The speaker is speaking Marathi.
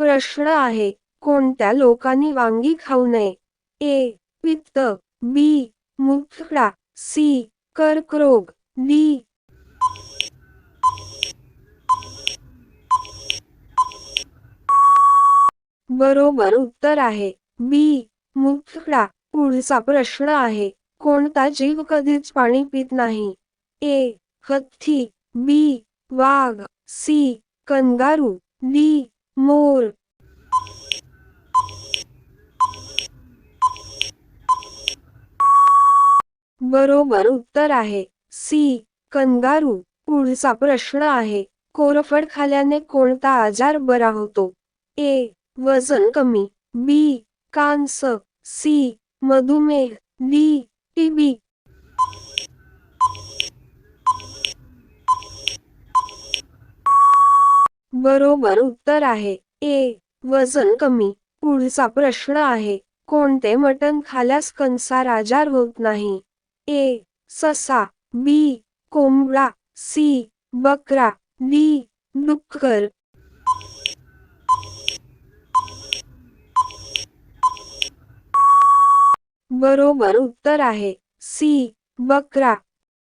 प्रश्न आहे कोणत्या लोकांनी वांगी खाऊ नये? ए पित्त बी मुखडा सी कर्करोग डी. बरोबर उत्तर आहे बी मुखडा. पुढचा प्रश्न आहे कोणता जीव कधीच पाणी पित नाही? ए हत्ती बी वाघ सी कंगारू डी. मोर बरोबर उत्तर आहे. सी. कंगारू. पुढचा प्रश्न आहे. कोरफड खाल्याने कोणता आजार बरा होतो? ए. वजन कमी. बी. कांस. सी. मधुमेह. डी. टीबी बरोबर उत्तर आहे. ए वजन कमी. पुढचा प्रश्न आहे कोणते मटण खाल्यास कंसार आजार होत नाही? ए ससा. बी कोंबडा. सी बकरा. डी डुक्कर बरोबर उत्तर आहे. सी बकरा.